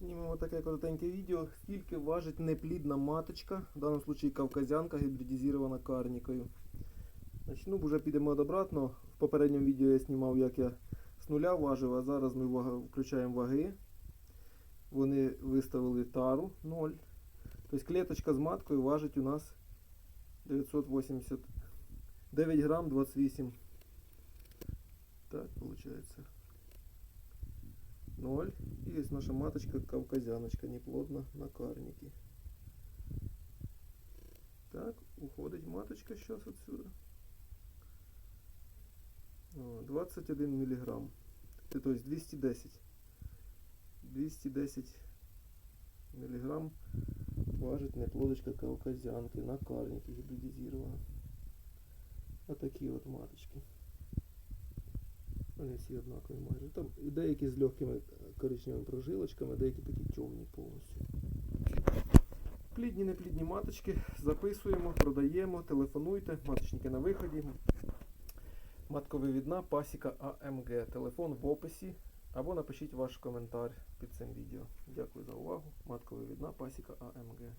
Знімемо таке коротеньке відео, скільки важить неплідна маточка, в даному випадку кавказянка гібридизована карнікою. Значить, ну, вже підемо обратно. В попередньому відео я знімав, як я з нуля важив, а зараз ми включаємо ваги. Вони виставили тару 0. Тобто клеточка з маткою важить у нас 989 грам 28. Так, виходить. 0. Есть наша маточка кавказяночка, неплодна на карнике. Так, уходить маточка сейчас отсюда. О, 21 миллиграмм. Т- То есть 210. 210 миллиграмм важить неплодочка кавказянки на карнике гибридизирована. Вот такие вот маточки. Вони всі однакові майже. Там деякі з легкими е, коричневими прожилочками, деякі такі темні повністю. Плідні, неплідні маточки записуємо, продаємо, телефонуйте, маточники на виході. Матковивідна пасіка АМГ. Телефон в описі або напишіть ваш коментар під цим відео. Дякую за увагу. Матковивідна пасіка АМГ.